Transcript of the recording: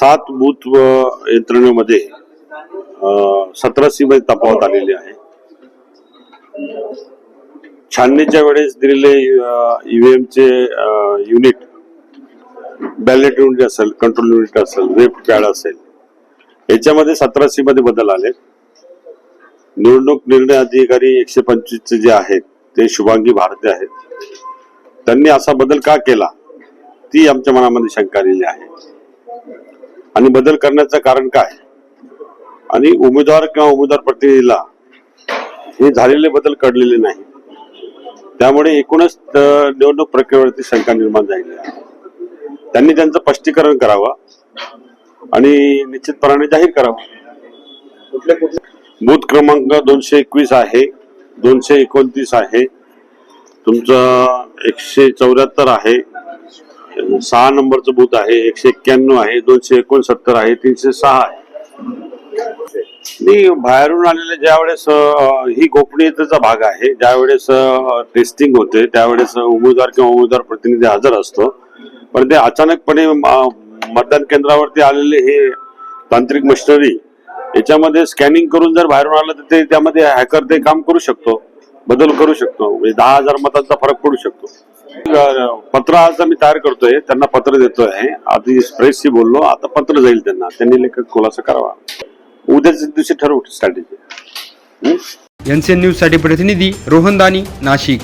सात बूथ व यंत्रणेमध्ये सतरा सीमध्ये तफावत आलेली आहे. छाननीच्या वेळेस दिलेले ईव्हीएमचे युनिट बॅलेट युनिट असेल कंट्रोल युनिट असेल वेब पॅड असेल याच्यामध्ये सतरा सीमध्ये बदल आले निवडणूक निर्णय अधिकारी एकशे पंचवीसचे जे आहेत ते शुभांगी भारती आहेत. त्यांनी असा बदल का केला? ती आमच्या मनामध्ये शंका आलेली आहे. आणि बदल करण्याचं कारण काय? आणि उमेदवार किंवा उमेदवार प्रतिनिधीला हे झालेले बदल कळलेले नाही. त्यामुळे एकूणच निवडणूक प्रक्रियेवरती शंका निर्माण झालेली आहे. त्यांनी त्यांचं स्पष्टीकरण करावं आणि निश्चितपणाने जाहीर करावं. बूथ क्रमांक दोनशे एकवीस आहे दोनशे एकोणतीस आहे. तुमचं एकशे चौऱ्याहत्तर आहे. सहा नंबरचं बूथ आहे एकशे एक्क्याण्णव आहे दोनशे एकोणसत्तर आहे तीनशे सहा आहे. नाही बाहेरून आलेले ज्यावेळेस वेळेस ही गोपनीयतेचा भाग आहे ज्यावेळेस टेस्टिंग होते त्यावेळेस उमेदवार किंवा उमेदवार प्रतिनिधी हजर असतो. पण ते अचानकपणे म- मतदान केंद्रावरती आलेले हे तांत्रिक मशिनरी याच्यामध्ये स्कॅनिंग करून जर बाहेरून आलं तर ते त्यामध्ये हॅकर ते काम करू शकतो. बदल करू शकतो. म्हणजे दहा हजार मतांचा फरक पडू शकतो. पत्र आज मी तयार करतोय. त्यांना पत्र देतोय. आधी प्रेसशी बोललो. आता पत्र जाईल त्यांना. त्यांनी लेखक खुलासा करावा. उद्याच्या दिवशी ठरवू स्ट्रॅटेजी. एनसीएन न्यूजसाठी प्रतिनिधी रोहन दानी नाशिक.